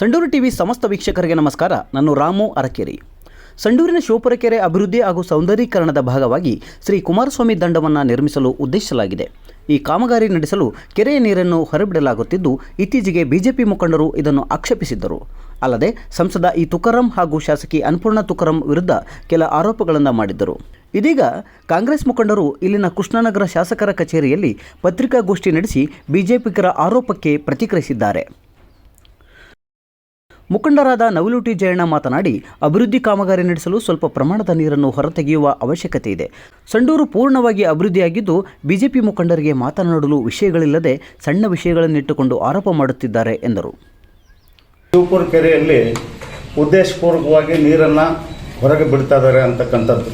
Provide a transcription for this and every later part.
Sandur TV ಸಮಸ್ತ ವೀಕ್ಷಕರಿಗೆ ನಮಸ್ಕಾರ. ನಾನು ರಾಮು ಅರಕೆರೆ. ಸಂಡೂರಿನ ಶಿವಪುರ ಕೆರೆ ಅಭಿವೃದ್ಧಿ ಹಾಗೂ ಸೌಂದರೀಕರಣದ ಭಾಗವಾಗಿ ಶ್ರೀ ಕುಮಾರಸ್ವಾಮಿ ದಂಡವನ್ನು ನಿರ್ಮಿಸಲು ಉದ್ದೇಶಿಸಲಾಗಿದೆ. ಈ ಕಾಮಗಾರಿ ನಡೆಸಲು ಕೆರೆಯ ನೀರನ್ನು ಹೊರಬಿಡಲಾಗುತ್ತಿದ್ದು, ಇತ್ತೀಚೆಗೆ ಬಿಜೆಪಿ ಮುಖಂಡರು ಇದನ್ನು ಆಕ್ಷೇಪಿಸಿದ್ದರು. ಅಲ್ಲದೆ, ಸಂಸದ ಈ ತುಕಾರಾಂ ಹಾಗೂ ಶಾಸಕಿ ಅನ್ನಪೂರ್ಣ ತುಕಾರಾಂ ವಿರುದ್ಧ ಕೆಲ ಆರೋಪಗಳನ್ನು ಮಾಡಿದ್ದರು. ಇದೀಗ ಕಾಂಗ್ರೆಸ್ ಮುಖಂಡರು ಇಲ್ಲಿನ ಕೃಷ್ಣನಗರ ಶಾಸಕರ ಕಚೇರಿಯಲ್ಲಿ ಪತ್ರಿಕಾಗೋಷ್ಠಿ ನಡೆಸಿ ಬಿಜೆಪಿಗರ ಆರೋಪಕ್ಕೆ ಪ್ರತಿಕ್ರಿಯಿಸಿದ್ದಾರೆ. ಮುಖಂಡರಾದ ನವಲುಟಿ ಜಯಣ್ಣ ಮಾತನಾಡಿ, ಅಭಿವೃದ್ಧಿ ಕಾಮಗಾರಿ ನಡೆಸಲು ಸ್ವಲ್ಪ ಪ್ರಮಾಣದ ನೀರನ್ನು ಹೊರತೆಗೆಯುವ ಅವಶ್ಯಕತೆ ಇದೆ. ಸಂಡೂರು ಪೂರ್ಣವಾಗಿ ಅಭಿವೃದ್ಧಿಯಾಗಿದ್ದು, ಬಿಜೆಪಿ ಮುಖಂಡರಿಗೆ ಮಾತನಾಡಲು ವಿಷಯಗಳಿಲ್ಲದೆ ಸಣ್ಣ ವಿಷಯಗಳನ್ನಿಟ್ಟುಕೊಂಡು ಆರೋಪ ಮಾಡುತ್ತಿದ್ದಾರೆ, ಎಂದರು. ಶಿವಪುರ ಕೆರೆಯಲ್ಲಿ ಉದ್ದೇಶಪೂರ್ವಕವಾಗಿ ನೀರನ್ನು ಹೊರಗೆ ಬಿಡ್ತಾ ಇದ್ದಾರೆ ಅಂತಕ್ಕಂಥದ್ದು.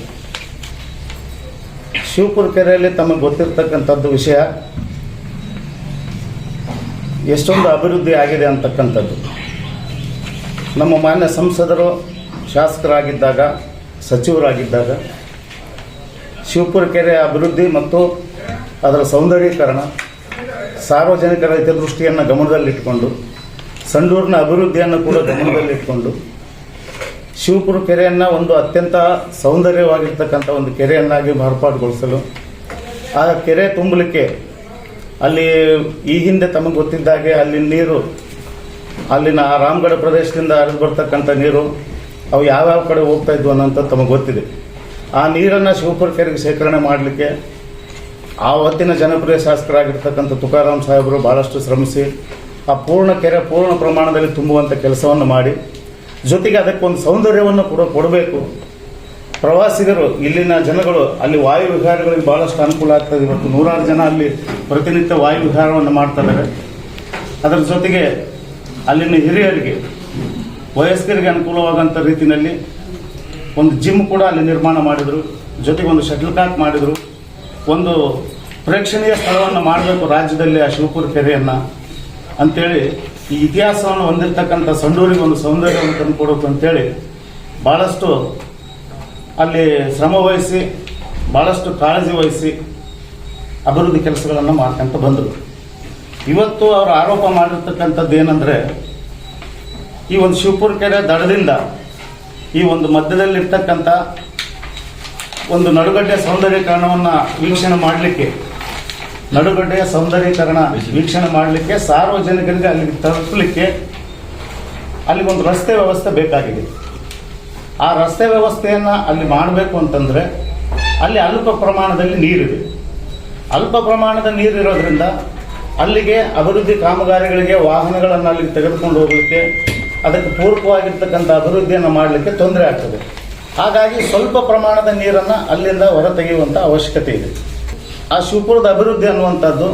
ಶಿವಪುರ ಕೆರೆಯಲ್ಲಿ ತಮಗೆ ಗೊತ್ತಿರ್ತಕ್ಕಂಥದ್ದು ವಿಷಯ, ಎಷ್ಟೊಂದು ಅಭಿವೃದ್ಧಿ ಆಗಿದೆ ಅಂತಕ್ಕಂಥದ್ದು. ನಮ್ಮ ಮಾನ್ಯ ಸಂಸದರು, ಶಾಸಕರಾಗಿದ್ದಾಗ, ಸಚಿವರಾಗಿದ್ದಾಗ, ಶಿವಪುರ ಕೆರೆ ಅಭಿವೃದ್ಧಿ ಮತ್ತು ಅದರ ಸೌಂದರ್ಯೀಕರಣ, ಸಾರ್ವಜನಿಕರ ಹಿತದೃಷ್ಟಿಯನ್ನು ಗಮನದಲ್ಲಿಟ್ಟುಕೊಂಡು ಸಂಡೂರಿನ ಅಭಿವೃದ್ಧಿಯನ್ನು ಕೂಡ ಗಮನದಲ್ಲಿಟ್ಟುಕೊಂಡು ಶಿವಪುರ ಕೆರೆಯನ್ನು ಒಂದು ಅತ್ಯಂತ ಸೌಂದರ್ಯವಾಗಿರ್ತಕ್ಕಂಥ ಒಂದು ಕೆರೆಯನ್ನಾಗಿ ಮಾರ್ಪಾಡುಗೊಳಿಸಲು, ಆ ಕೆರೆ ತುಂಬಲಿಕ್ಕೆ ಅಲ್ಲಿ ಈ ಹಿಂದೆ ತಮಗೆ ಗೊತ್ತಿದ್ದಾಗೆ ಅಲ್ಲಿ ನೀರು ಅಲ್ಲಿನ ಆ ರಾಮಗಢ ಪ್ರದೇಶದಿಂದ ಹರಿದು ಬರ್ತಕ್ಕಂಥ ನೀರು ಅವು ಯಾವ್ಯಾವ ಕಡೆ ಹೋಗ್ತಾ ಇದ್ವು ಅನ್ನೋಂಥ ತಮಗೆ ಗೊತ್ತಿದೆ. ಆ ನೀರನ್ನು ಶಿವಪುರ ಕೆರೆಗೆ ಶೇಖರಣೆ ಮಾಡಲಿಕ್ಕೆ ಆ ಹೊತ್ತಿನ ಜನಪ್ರಿಯ ಶಾಸಕರಾಗಿರ್ತಕ್ಕಂಥ ತುಕಾರಾಮ್ ಸಾಹೇಬರು ಭಾಳಷ್ಟು ಶ್ರಮಿಸಿ ಆ ಪೂರ್ಣ ಕೆರೆ ಪೂರ್ಣ ಪ್ರಮಾಣದಲ್ಲಿ ತುಂಬುವಂಥ ಕೆಲಸವನ್ನು ಮಾಡಿ, ಜೊತೆಗೆ ಅದಕ್ಕೊಂದು ಸೌಂದರ್ಯವನ್ನು ಕೂಡ ಕೊಡಬೇಕು. ಪ್ರವಾಸಿಗರು, ಇಲ್ಲಿನ ಜನಗಳು, ಅಲ್ಲಿ ವಾಯು ವಿಹಾರಗಳಿಗೆ ಭಾಳಷ್ಟು ಅನುಕೂಲ ಆಗ್ತದೆ. ಇವತ್ತು ನೂರಾರು ಜನ ಅಲ್ಲಿ ಪ್ರತಿನಿತ್ಯ ವಾಯು ವಿಹಾರವನ್ನು ಮಾಡ್ತಾ ಇದ್ದಾರೆ. ಅದರ ಜೊತೆಗೆ ಅಲ್ಲಿನ ಹಿರಿಯರಿಗೆ, ವಯಸ್ಕರಿಗೆ ಅನುಕೂಲವಾದಂಥ ರೀತಿಯಲ್ಲಿ ಒಂದು ಜಿಮ್ ಕೂಡ ಅಲ್ಲಿ ನಿರ್ಮಾಣ ಮಾಡಿದರು, ಜೊತೆಗೆ ಒಂದು ಶಟಲ್ ಕಾಕ್ ಮಾಡಿದರು. ಒಂದು ಪ್ರೇಕ್ಷಣೀಯ ಸ್ಥಳವನ್ನು ಮಾಡಬೇಕು ರಾಜ್ಯದಲ್ಲಿ ಆ ಶಿವಪುರ ಕೆರೆಯನ್ನು ಅಂತೇಳಿ ಈ ಇತಿಹಾಸವನ್ನು ಹೊಂದಿರತಕ್ಕಂಥ ಸಂಡೂರಿಗೆ ಒಂದು ಸೌಂದರ್ಯವನ್ನು ತಂದುಕೊಡೋದು ಅಂತೇಳಿ ಭಾಳಷ್ಟು ಅಲ್ಲಿ ಶ್ರಮ ವಹಿಸಿ ಭಾಳಷ್ಟು ಕಾಳಜಿ ವಹಿಸಿ ಅಭಿವೃದ್ಧಿ ಕೆಲಸಗಳನ್ನು ಮಾಡ್ಕೊಂತ ಬಂದರು. ಇವತ್ತು ಅವರು ಆರೋಪ ಮಾಡಿರ್ತಕ್ಕಂಥದ್ದು ಏನಂದರೆ, ಈ ಒಂದು ಶಿವಪುರ ಕೆರೆ ದಡದಿಂದ ಈ ಒಂದು ಮಧ್ಯದಲ್ಲಿರ್ತಕ್ಕಂಥ ಒಂದು ನಡುಗಡ್ಡೆ ಸೌಂದರ್ಯೀಕರಣವನ್ನು ವೀಕ್ಷಣೆ ಮಾಡಲಿಕ್ಕೆ, ನಡುಗಡ್ಡೆಯ ಸೌಂದರ್ಯೀಕರಣ ವೀಕ್ಷಣೆ ಮಾಡಲಿಕ್ಕೆ ಸಾರ್ವಜನಿಕರಿಗೆ ಅಲ್ಲಿಗೆ ತಲುಪಲಿಕ್ಕೆ ಅಲ್ಲಿಗೊಂದು ರಸ್ತೆ ವ್ಯವಸ್ಥೆ ಬೇಕಾಗಿದೆ. ಆ ರಸ್ತೆ ವ್ಯವಸ್ಥೆಯನ್ನು ಅಲ್ಲಿ ಮಾಡಬೇಕು ಅಂತಂದರೆ ಅಲ್ಲಿ ಅಲ್ಪ ಪ್ರಮಾಣದಲ್ಲಿ ನೀರಿದೆ. ಅಲ್ಪ ಪ್ರಮಾಣದ ನೀರಿರೋದ್ರಿಂದ ಅಲ್ಲಿಗೆ ಅಭಿವೃದ್ಧಿ ಕಾಮಗಾರಿಗಳಿಗೆ ವಾಹನಗಳನ್ನು ಅಲ್ಲಿಗೆ ತೆಗೆದುಕೊಂಡು ಹೋಗಲಿಕ್ಕೆ, ಅದಕ್ಕೆ ಪೂರಕವಾಗಿರ್ತಕ್ಕಂಥ ಅಭಿವೃದ್ಧಿಯನ್ನು ಮಾಡಲಿಕ್ಕೆ ತೊಂದರೆ ಆಗ್ತದೆ. ಹಾಗಾಗಿ ಸ್ವಲ್ಪ ಪ್ರಮಾಣದ ನೀರನ್ನು ಅಲ್ಲಿಂದ ಹೊರತೆಗೆಯುವಂಥ ಅವಶ್ಯಕತೆ ಇದೆ. ಆ ಶಿವಪುರದ ಅಭಿವೃದ್ಧಿ ಅನ್ನುವಂಥದ್ದು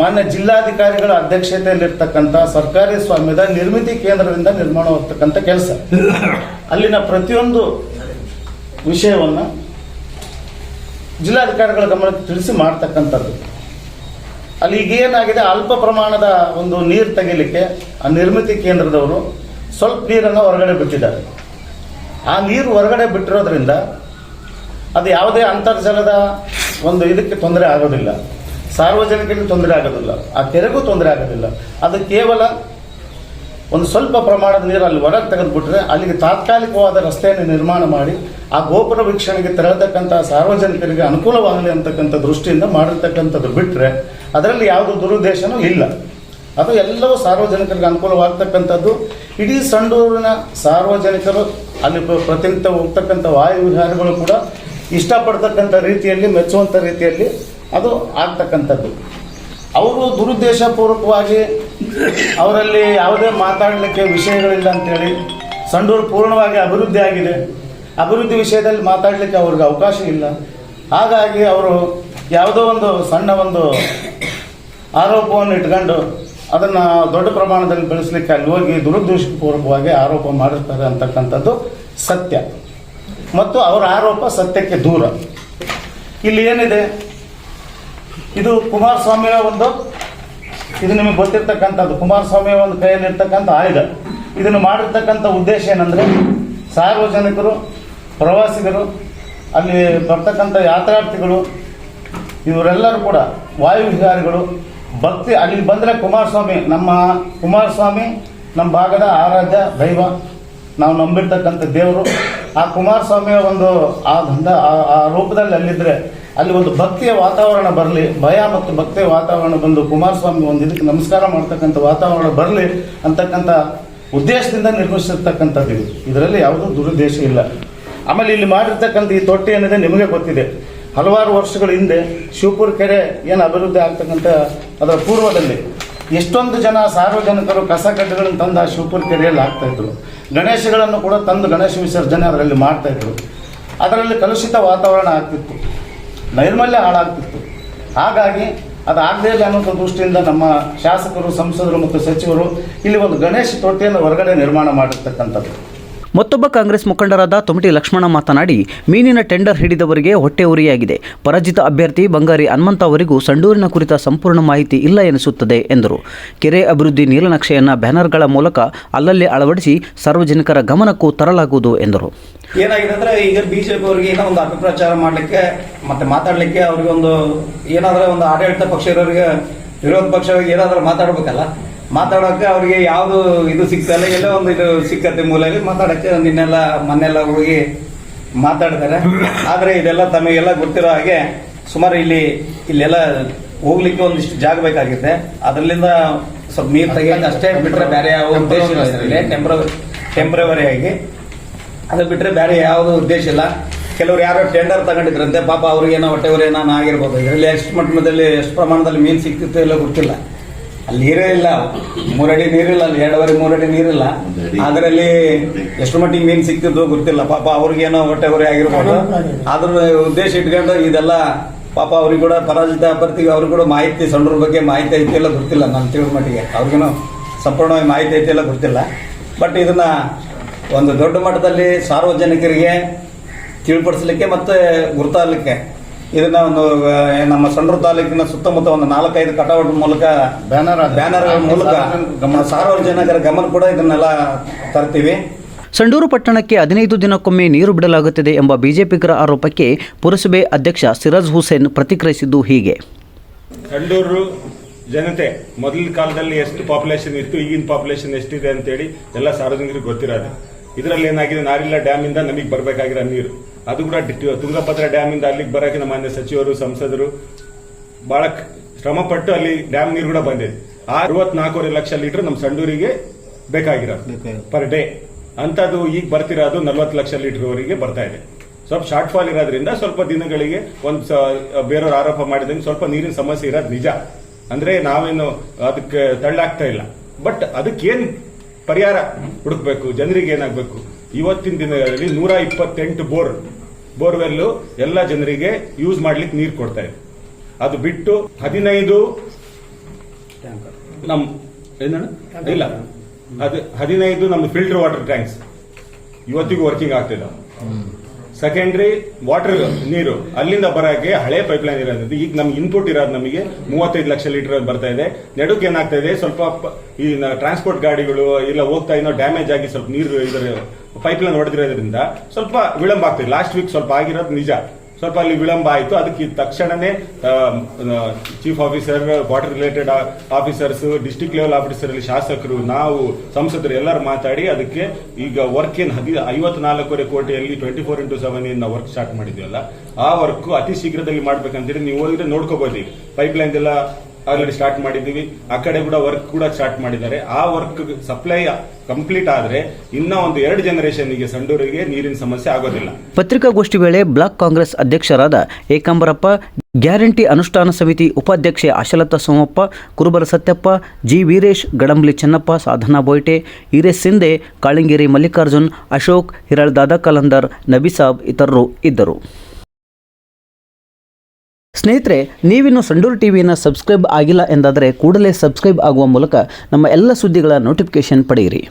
ಮಾನ್ಯ ಜಿಲ್ಲಾಧಿಕಾರಿಗಳ ಅಧ್ಯಕ್ಷತೆಯಲ್ಲಿರ್ತಕ್ಕಂಥ ಸರ್ಕಾರಿ ಸ್ವಾಮ್ಯದ ನಿರ್ಮಿತಿ ಕೇಂದ್ರದಿಂದ ನಿರ್ಮಾಣವಾಗ್ತಕ್ಕಂಥ ಕೆಲಸ. ಅಲ್ಲಿನ ಪ್ರತಿಯೊಂದು ವಿಷಯವನ್ನು ಜಿಲ್ಲಾಧಿಕಾರಿಗಳ ಗಮನಕ್ಕೆ ತಿಳಿಸಿ ಮಾಡ್ತಕ್ಕಂಥದ್ದು. ಅಲ್ಲಿ ಈಗ ಏನಾಗಿದೆ ಅಲ್ಪ ಪ್ರಮಾಣದ ಒಂದು ನೀರು ತೆಗಿಲಿಕ್ಕೆ ಆ ನಿರ್ಮಿತಿ ಕೇಂದ್ರದವರು ಸ್ವಲ್ಪ ನೀರನ್ನು ಹೊರಗಡೆ ಬಿಟ್ಟಿದ್ದಾರೆ. ಆ ನೀರು ಹೊರಗಡೆ ಬಿಟ್ಟಿರೋದ್ರಿಂದ ಅದು ಯಾವುದೇ ಅಂತರ್ಜಲದ ಒಂದು ಇದಕ್ಕೆ ತೊಂದರೆ ಆಗೋದಿಲ್ಲ. ಸಾರ್ವಜನಿಕರಿಗೆ ತೊಂದರೆ ಆಗೋದಿಲ್ಲ. ಆ ಕೆರೆಗೂ ತೊಂದರೆ ಆಗೋದಿಲ್ಲ. ಅದು ಕೇವಲ ಒಂದು ಸ್ವಲ್ಪ ಪ್ರಮಾಣದ ನೀರು ಅಲ್ಲಿ ಹೊರಗೆ ತೆಗೆದುಬಿಟ್ರೆ ಅಲ್ಲಿಗೆ ತಾತ್ಕಾಲಿಕವಾದ ರಸ್ತೆಯನ್ನು ನಿರ್ಮಾಣ ಮಾಡಿ ಆ ಗೋಪುರ ವೀಕ್ಷಣೆಗೆ ತೆರಳತಕ್ಕಂಥ ಸಾರ್ವಜನಿಕರಿಗೆ ಅನುಕೂಲವಾಗಲಿ ಅಂತಕ್ಕಂಥ ದೃಷ್ಟಿಯಿಂದ ಮಾಡಿರ್ತಕ್ಕಂಥದ್ದು ಬಿಟ್ಟರೆ ಅದರಲ್ಲಿ ಯಾವುದು ದುರುದ್ದೇಶನೂ ಇಲ್ಲ. ಅದು ಎಲ್ಲವೂ ಸಾರ್ವಜನಿಕರಿಗೆ ಅನುಕೂಲವಾಗ್ತಕ್ಕಂಥದ್ದು. ಇಡೀ ಸಂಡೂರಿನ ಸಾರ್ವಜನಿಕರು ಅಲ್ಲಿ ಪ್ರ- ಪ್ರತಿನಿತ್ಯ ಹೋಗ್ತಕ್ಕಂಥ ವಾಯು ವಿಹಾರಗಳು ಕೂಡ ಇಷ್ಟಪಡ್ತಕ್ಕಂಥ ರೀತಿಯಲ್ಲಿ, ಮೆಚ್ಚುವಂಥ ರೀತಿಯಲ್ಲಿ ಅದು ಆಗ್ತಕ್ಕಂಥದ್ದು. ಅವರು ದುರುದ್ದೇಶಪೂರ್ವಕವಾಗಿ ಅವರಲ್ಲಿ ಯಾವುದೇ ಮಾತಾಡಲಿಕ್ಕೆ ವಿಷಯಗಳಿಲ್ಲ ಅಂತೇಳಿ ಸಂಡೂರು ಪೂರ್ಣವಾಗಿ ಅಭಿವೃದ್ಧಿ ಆಗಿದೆ. ಅಭಿವೃದ್ಧಿ ವಿಷಯದಲ್ಲಿ ಮಾತಾಡಲಿಕ್ಕೆ ಅವ್ರಿಗೆ ಅವಕಾಶ ಇಲ್ಲ. ಹಾಗಾಗಿ ಅವರು ಯಾವುದೋ ಒಂದು ಸಣ್ಣ ಒಂದು ಆರೋಪವನ್ನು ಇಟ್ಕೊಂಡು ಅದನ್ನು ದೊಡ್ಡ ಪ್ರಮಾಣದಲ್ಲಿ ಬೆಳೆಸಲಿಕ್ಕೆ ಅಲ್ಲಿ ಹೋಗಿ ದುರುದ್ದೇಶಪೂರ್ವಕವಾಗಿ ಆರೋಪ ಮಾಡಿರ್ತಾರೆ ಅಂತಕ್ಕಂಥದ್ದು ಸತ್ಯ. ಮತ್ತು ಅವರ ಆರೋಪ ಸತ್ಯಕ್ಕೆ ದೂರ. ಇಲ್ಲಿ ಏನಿದೆ? ಇದು ಕುಮಾರಸ್ವಾಮಿಯ ಒಂದು ಇದು ನಿಮಗೆ ಗೊತ್ತಿರ್ತಕ್ಕಂಥದ್ದು. ಕುಮಾರಸ್ವಾಮಿ ಒಂದು ಕೈಯಲ್ಲಿರ್ತಕ್ಕಂಥ ಆಯುಧ. ಇದನ್ನು ಮಾಡಿರ್ತಕ್ಕಂಥ ಉದ್ದೇಶ ಏನಂದರೆ, ಸಾರ್ವಜನಿಕರು, ಪ್ರವಾಸಿಗರು, ಅಲ್ಲಿ ಬರ್ತಕ್ಕಂಥ ಯಾತ್ರಾರ್ಥಿಗಳು, ಇವರೆಲ್ಲರೂ ಕೂಡ ವಾಯು ವಿಹಾರಿಗಳು, ಭಕ್ತಿ, ಅಲ್ಲಿ ಬಂದರೆ ಕುಮಾರಸ್ವಾಮಿ, ನಮ್ಮ ಕುಮಾರಸ್ವಾಮಿ, ನಮ್ಮ ಭಾಗದ ಆರಾಧ್ಯ ದೈವ. ನಾವು ನಂಬಿರ್ತಕ್ಕಂಥ ದೇವರು ಆ ಕುಮಾರಸ್ವಾಮಿಯ ಒಂದು ಆ ದಂಧ ಆ- ರೂಪದಲ್ಲಿ ಅಲ್ಲಿದ್ರೆ ಅಲ್ಲಿ ಒಂದು ಭಕ್ತಿಯ ವಾತಾವರಣ ಬರಲಿ, ಭಯ ಮತ್ತು ಭಕ್ತಿಯ ವಾತಾವರಣ ಬಂದು ಕುಮಾರಸ್ವಾಮಿ ಒಂದು ಇದಕ್ಕೆ ನಮಸ್ಕಾರ ಮಾಡ್ತಕ್ಕಂಥ ವಾತಾವರಣ ಬರಲಿ ಅಂತಕ್ಕಂಥ ಉದ್ದೇಶದಿಂದ ನಿರ್ಮಿಸಿರ್ತಕ್ಕಂಥದ್ದು ಇದು. ಇದರಲ್ಲಿ ಯಾವುದೂ ದುರುದ್ದೇಶ ಇಲ್ಲ. ಆಮೇಲೆ ಇಲ್ಲಿ ಮಾಡಿರ್ತಕ್ಕಂಥ ಈ ತೊಟ್ಟಿ ಏನಿದೆ ನಿಮಗೆ ಗೊತ್ತಿದೆ. ಹಲವಾರು ವರ್ಷಗಳ ಹಿಂದೆ ಶಿವಪುರ ಕೆರೆ ಏನು ಅಭಿವೃದ್ಧಿ ಆಗ್ತಕ್ಕಂಥ ಅದರ ಪೂರ್ವದಲ್ಲಿ ಎಷ್ಟೊಂದು ಜನ ಸಾರ್ವಜನಿಕರು ಕಸ ಕಡ್ಡಿಗಳನ್ನು ತಂದು ಆ ಶಿವಪುರ ಕೆರೆಯಲ್ಲಿ ಆಗ್ತಾಯಿದ್ರು ಗಣೇಶಗಳನ್ನು ಕೂಡ ತಂದು ಗಣೇಶ ವಿಸರ್ಜನೆ ಅದರಲ್ಲಿ ಮಾಡ್ತಾ ಇದ್ರು. ಅದರಲ್ಲಿ ಕಲುಷಿತ ವಾತಾವರಣ ಆಗ್ತಿತ್ತು. ನೈರ್ಮಲ್ಯ ಹಾಳಾಗ್ತಿತ್ತು. ಹಾಗಾಗಿ ಅದು ಆಗದೇ ಇಲ್ಲ ಅನ್ನೋ ದೃಷ್ಟಿಯಿಂದ ನಮ್ಮ ಶಾಸಕರು, ಸಂಸದರು ಮತ್ತು ಸಚಿವರು ಇಲ್ಲಿ ಒಂದು ಗಣೇಶ ತೊಟ್ಟಿಯನ್ನು ಹೊರಗಡೆ ನಿರ್ಮಾಣ ಮಾಡಿರ್ತಕ್ಕಂಥದ್ದು. ಮತ್ತೊಬ್ಬ ಕಾಂಗ್ರೆಸ್ ಮುಖಂಡರಾದ ತುಮಟಿ ಲಕ್ಷ್ಮಣ ಮಾತನಾಡಿ, ಮೀನಿನ ಟೆಂಡರ್ ಹಿಡಿದವರಿಗೆ ಹೊಟ್ಟೆ ಉರಿಯಾಗಿದೆ. ಪರಾಜಿತ ಅಭ್ಯರ್ಥಿ ಬಂಗಾರಿ ಹನುಮಂತ ಅವರಿಗೂ ಸಂಡೂರಿನ ಕುರಿತ ಸಂಪೂರ್ಣ ಮಾಹಿತಿ ಇಲ್ಲ ಎನಿಸುತ್ತದೆ, ಎಂದರು. ಕೆರೆ ಅಭಿವೃದ್ಧಿ ನೀಲನಕ್ಷೆಯನ್ನು ಬ್ಯಾನರ್ಗಳ ಮೂಲಕ ಅಲ್ಲಲ್ಲಿ ಅಳವಡಿಸಿ ಸಾರ್ವಜನಿಕರ ಗಮನಕ್ಕೂ ತರಲಾಗುವುದು, ಎಂದರು. ಏನಾಗಿದೆ ಅಂದ್ರೆ, ಈಗ ಬಿಜೆಪಿ ಅವರಿಗೆ ಏನೋ ಒಂದು ಅಪಪ್ರಚಾರ ಮಾಡಲಿಕ್ಕೆ, ಮತ್ತೆ ಮಾತಾಡಲಿಕ್ಕೆ ಅವ್ರಿಗೆ ಒಂದು ಏನಾದ್ರೂ ಒಂದು ಆಡಳಿತ ಪಕ್ಷ ಇರೋರಿಗೆ, ವಿರೋಧ ಪಕ್ಷ ಏನಾದ್ರೂ ಮಾತಾಡ್ಬೇಕಲ್ಲ? ಮಾತಾಡೋಕೆ ಅವ್ರಿಗೆ ಯಾವುದು ಇದು ಸಿಗ್ತಲ್ಲ ಎಲ್ಲ ಒಂದು ಇದು ಸಿಕ್ಕತ್ತೆ ಮೂಲೆಯಲ್ಲಿ. ಮಾತಾಡಕ್ಕೆ ನಿನ್ನೆಲ್ಲ ಮನೆಲ್ಲ ಹೋಗಿ ಮಾತಾಡ್ತಾರೆ. ಆದರೆ ಇದೆಲ್ಲ ತಮಗೆಲ್ಲ ಗೊತ್ತಿರೋ ಹಾಗೆ ಸುಮಾರು ಇಲ್ಲಿ ಇಲ್ಲೆಲ್ಲ ಹೋಗ್ಲಿಕ್ಕೆ ಒಂದಿಷ್ಟು ಜಾಗ ಬೇಕಾಗಿದೆ ಅದರಿಂದ ಸ್ವಲ್ಪ ನೀರು ತೆಗಿಯೋಕೆ ಅಷ್ಟೇ ಬಿಟ್ಟರೆ ಬೇರೆ ಯಾವ ಉದ್ದೇಶ ಇಲ್ಲ ಇದರಲ್ಲಿ. ಟೆಂಪ್ರವರಿ ಟೆಂಪ್ರವರಿ ಆಗಿ. ಅದು ಬಿಟ್ಟರೆ ಬೇರೆ ಯಾವುದು ಉದ್ದೇಶ ಇಲ್ಲ. ಕೆಲವರು ಯಾರೋ ಟೆಂಡರ್ ತಗೊಂಡಿದ್ರಂತೆ. ಪಾಪ ಅವ್ರಿಗೆ ಏನೋ ಹೊಟ್ಟೆವ್ರು ಏನೋ ಆಗಿರ್ಬೋದು. ಇದರಲ್ಲಿ ಎಷ್ಟು ಮಟ್ಟದಲ್ಲಿ ಎಷ್ಟು ಪ್ರಮಾಣದಲ್ಲಿ ಮೀನು ಸಿಕ್ತಿತ್ತು ಎಲ್ಲ ಗೊತ್ತಿಲ್ಲ. ಅಲ್ಲಿ ನೀರೇ ಇಲ್ಲ. ಮೂರಡಿ ನೀರಿಲ್ಲ ಅಲ್ಲಿ ಎರಡೂವರೆ ಮೂರಡಿ ನೀರಿಲ್ಲ. ಅದರಲ್ಲಿ ಎಷ್ಟು ಮಟ್ಟಿಗೆ ಮೀನು ಸಿಕ್ತಿದ್ದು ಗೊತ್ತಿಲ್ಲ. ಪಾಪ ಅವ್ರಿಗೇನೋ ಹೊಟ್ಟೆವರೆ ಆಗಿರ್ಬೋದು. ಅದ್ರ ಉದ್ದೇಶ ಇಟ್ಕೊಂಡು ಇದೆಲ್ಲ ಪಾಪ ಅವ್ರಿಗೆ ಕೂಡ ಪರಾಜಿತ ಅಭ್ಯರ್ಥಿಗೆ ಅವ್ರಿಗೆ ಕೂಡ ಮಾಹಿತಿ ಸಣ್ಣರ ಬಗ್ಗೆ ಮಾಹಿತಿ ಐತಿ ಎಲ್ಲ ಗೊತ್ತಿಲ್ಲ ನಾನು ತಿಳಿದ ಮಟ್ಟಿಗೆ. ಅವ್ರಿಗೇನು ಸಂಪೂರ್ಣವಾಗಿ ಮಾಹಿತಿ ಐತಿ ಎಲ್ಲ ಗೊತ್ತಿಲ್ಲ. ಬಟ್ ಇದನ್ನ ಒಂದು ದೊಡ್ಡ ಮಟ್ಟದಲ್ಲಿ ಸಾರ್ವಜನಿಕರಿಗೆ ತಿಳಿಪಡಿಸಲಿಕ್ಕೆ ಮತ್ತೆ ಗುರುತಾಗಲಿಕ್ಕೆ ಇದನ್ನ ಒಂದು ನಮ್ಮ ಸಂಡ್ರು ತಾಲೂಕಿನ ಸುತ್ತಮುತ್ತ ಒಂದು ನಾಲ್ಕೈದು ಕಟೌಟ್ ಮೂಲಕ ಬ್ಯಾನರ್ ಬ್ಯಾನರ್ ಮೂಲಕ ನಮ್ಮ ಸಾರ್ವಜನಿಕರ ಗಮನ ಕೂಡ ಇದನ್ನೆಲ್ಲ ತರ್ತೀವಿ. ಸಂಡೂರು ಪಟ್ಟಣಕ್ಕೆ ಹದಿನೈದು ದಿನಕ್ಕೊಮ್ಮೆ ನೀರು ಬಿಡಲಾಗುತ್ತಿದೆ ಎಂಬ ಬಿಜೆಪಿಗರ ಆರೋಪಕ್ಕೆ ಪುರಸಭೆ ಅಧ್ಯಕ್ಷ ಸಿರಾಜ್ ಹುಸೇನ್ ಪ್ರತಿಕ್ರಿಯಿಸಿದ್ದು ಹೀಗೆ. ಸಂಡೂರು ಜನತೆ ಮೊದಲ ಕಾಲದಲ್ಲಿ ಎಷ್ಟು ಪಾಪ್ಯುಲೇಷನ್ ಇತ್ತು ಈಗಿನ ಪಾಪ್ಯುಲೇಷನ್ ಎಷ್ಟಿದೆ ಅಂತೇಳಿ ಎಲ್ಲ ಸಾರ್ವಜನಿಕರಿಗೆ ಗೊತ್ತಿರೋದು. ಇದರಲ್ಲಿ ಏನಾಗಿದೆ ನಾರಿಲ್ಲ ಡ್ಯಾಮ್ ಇಂದ ನಮಗೆ ಬರಬೇಕಾಗಿರೋ ನೀರು. ಅದು ಕೂಡ ತುಂಗಭದ್ರ ತುಂಗಭದ್ರಾ ಡ್ಯಾಮ್ ಇಂದ ಅಲ್ಲಿಗೆ ಬರೋಕೆ ನಮ್ಮ ಮಾನ್ಯ ಸಚಿವರು ಸಂಸದರು ಬಹಳ ಶ್ರಮ ಪಟ್ಟು ಅಲ್ಲಿ ಡ್ಯಾಮ್ ನೀರು ಕೂಡ ಬಂದಿದೆ. ಆ ಅರವತ್ನಾಲ್ಕೂವರೆ ಲಕ್ಷ ಲೀಟರ್ ನಮ್ಮ ಸಂಡೂರಿಗೆ ಬೇಕಾಗಿರೋದು ಪರ್ ಡೇ. ಅಂತದ್ದು ಈಗ ಬರ್ತಿರೋದು ನಲ್ವತ್ತು ಲಕ್ಷ ಲೀಟರ್ ಅವರಿಗೆ ಬರ್ತಾ ಇದೆ. ಸ್ವಲ್ಪ ಶಾರ್ಟ್ ಫಾಲ್ ಇರೋದ್ರಿಂದ ಸ್ವಲ್ಪ ದಿನಗಳಿಗೆ ಒಂದು ಬೇರೆಯವ್ರು ಆರೋಪ ಮಾಡಿದಂಗೆ ಸ್ವಲ್ಪ ನೀರಿನ ಸಮಸ್ಯೆ ಇರೋದು ನಿಜ. ಅಂದ್ರೆ ನಾವೇನು ಅದಕ್ಕೆ ತಳ್ಳಾಗ್ತಾ ಇಲ್ಲ. ಬಟ್ ಅದಕ್ಕೇನ್ ಪರಿಹಾರ ಹುಡುಕ್ಬೇಕು? ಜನರಿಗೆ ಏನಾಗಬೇಕು? ಇವತ್ತಿನ ದಿನಗಳಲ್ಲಿ ನೂರ ಇಪ್ಪತ್ತೆಂಟು ಬೋರ್ ಬೋರ್ವೆಲ್ ಎಲ್ಲ ಜನರಿಗೆ ಯೂಸ್ ಮಾಡ್ಲಿಕ್ಕೆ ನೀರು ಕೊಡ್ತಾ ಇದೆ. ಅದು ಬಿಟ್ಟು ಹದಿನೈದು ನಮ್ ಇಲ್ಲ. ಅದು ಹದಿನೈದು ನಮ್ಮ ಫಿಲ್ಟರ್ ವಾಟರ್ ಟ್ಯಾಂಕ್ಸ್ ಇವತ್ತಿಗೂ ವರ್ಕಿಂಗ್ ಆಗ್ತಿಲ್ಲ. ಸೆಕೆಂಡ್ರಿ ವಾಟರ್ ನೀರು. ಅಲ್ಲಿಂದ ಬರಕ್ಕೆ ಹಳೆ ಪೈಪ್ ಲೈನ್ ಇರೋದ್ರಿಂದ ಈಗ ನಮ್ಗೆ ಇನ್ಪುಟ್ ಇರೋದು ನಮಗೆ ಮೂವತ್ತೈದು ಲಕ್ಷ ಲೀಟರ್ ಬರ್ತಾ ಇದೆ. ನಡುಕ್ ಏನಾಗ್ತಾ ಇದೆ? ಸ್ವಲ್ಪ ಈ ಟ್ರಾನ್ಸ್ಪೋರ್ಟ್ ಗಾಡಿಗಳು ಇಲ್ಲ ಹೋಗ್ತಾ ಇನ್ನೋ ಡ್ಯಾಮೇಜ್ ಆಗಿ ಸ್ವಲ್ಪ ನೀರು ಇದರ ಪೈಪ್ಲೈನ್ ಹೊಡೆದಿರೋದ್ರಿಂದ ಸ್ವಲ್ಪ ವಿಳಂಬ ಆಗ್ತದೆ ಲಾಸ್ಟ್ ವೀಕ್ ಸ್ವಲ್ಪ ಆಗಿರೋದು ನಿಜ. ಸ್ವಲ್ಪ ಅಲ್ಲಿ ವಿಳಂಬ ಆಯಿತು. ಅದಕ್ಕೆ ತಕ್ಷಣನೇ chief officer water related officers district level officer ಅಲ್ಲಿ ಶಾಸಕರು, ನಾವು, ಸಂಸದರು ಎಲ್ಲರೂ ಮಾತಾಡಿ ಅದಕ್ಕೆ ಈಗ ವರ್ಕ್ ಏನು ಹದಿ, ಐವತ್ನಾಲ್ಕೂವರೆ ಕೋಟಿಯಲ್ಲಿ ಟ್ವೆಂಟಿ ಫೋರ್ ಇಂಟು ಸೆವೆನ್ ಇಂದ ವರ್ಕ್ ಸ್ಟಾರ್ಟ್ ಮಾಡಿದ್ವಲ್ಲ ಆ ವರ್ಕ್ ಅತಿ ಶೀಘ್ರದಲ್ಲಿ ಮಾಡ್ಬೇಕಂತೇಳಿ ನೀವು ಹೋದ್ರೆ ನೋಡ್ಕೋಬಹುದು ಈಗ. ಪೈಪ್ಲೈನ್ ಎಲ್ಲ ಆಲ್ರೆಡಿ ಸ್ಟಾರ್ಟ್ ಮಾಡಿದ್ದೀವಿ. ಆ ಕಡೆ ಕೂಡ ವರ್ಕ್ ಕೂಡ ಸ್ಟಾರ್ಟ್ ಮಾಡಿದ್ದಾರೆ. ಆ ವರ್ಕ್ ಸಪ್ಲೈ ಕಂಪ್ಲೀಟ್ ಆದ್ರೆ ಇನ್ನ ಒಂದು ಎರಡು ಜನರೇಷನ್ಗೆ ಸಂಡೂರಿಗೆ ನೀರಿನ ಸಮಸ್ಯೆ ಆಗೋದಿಲ್ಲ. ಪತ್ರಿಕಾಗೋಷ್ಠಿ ವೇಳೆ ಬ್ಲಾಕ್ ಕಾಂಗ್ರೆಸ್ ಅಧ್ಯಕ್ಷರಾದ ಏಕಾಂಬರಪ್ಪ, ಗ್ಯಾರಂಟಿ ಅನುಷ್ಠಾನ ಸಮಿತಿ ಉಪಾಧ್ಯಕ್ಷೆ ಆಶಲತಾ ಸೋಮಪ್ಪ, ಕುರುಬರ ಸತ್ಯಪ್ಪ, ಜಿ ವೀರೇಶ್, ಗಡಂಬ್ಲಿ ಚೆನ್ನಪ್ಪ, ಸಾಧನಾ ಬೋಯ್ಟೆ ಈರೇಶ್ ಸಿಂಧೆ, ಕಾಳಿಂಗೇರಿ ಮಲ್ಲಿಕಾರ್ಜುನ್, ಅಶೋಕ್, ಹಿರಳ್ ದಾದಾ ಕಲಂದರ್, ನಬಿಸಾಬ್ ಇತರರು ಇದ್ದರು. ಸ್ನೇಹಿತರೆ, ನೀವಿನ್ನು ಸಂಡೂರು ಟಿವಿಯನ್ನು ಸಬ್ಸ್ಕ್ರೈಬ್ ಆಗಿಲ್ಲ ಎಂದಾದರೆ ಕೂಡಲೇ ಸಬ್ಸ್ಕ್ರೈಬ್ ಆಗುವ ಮೂಲಕ ನಮ್ಮ ಎಲ್ಲ ಸುದ್ದಿಗಳ ನೋಟಿಫಿಕೇಷನ್ ಪಡೆಯಿರಿ.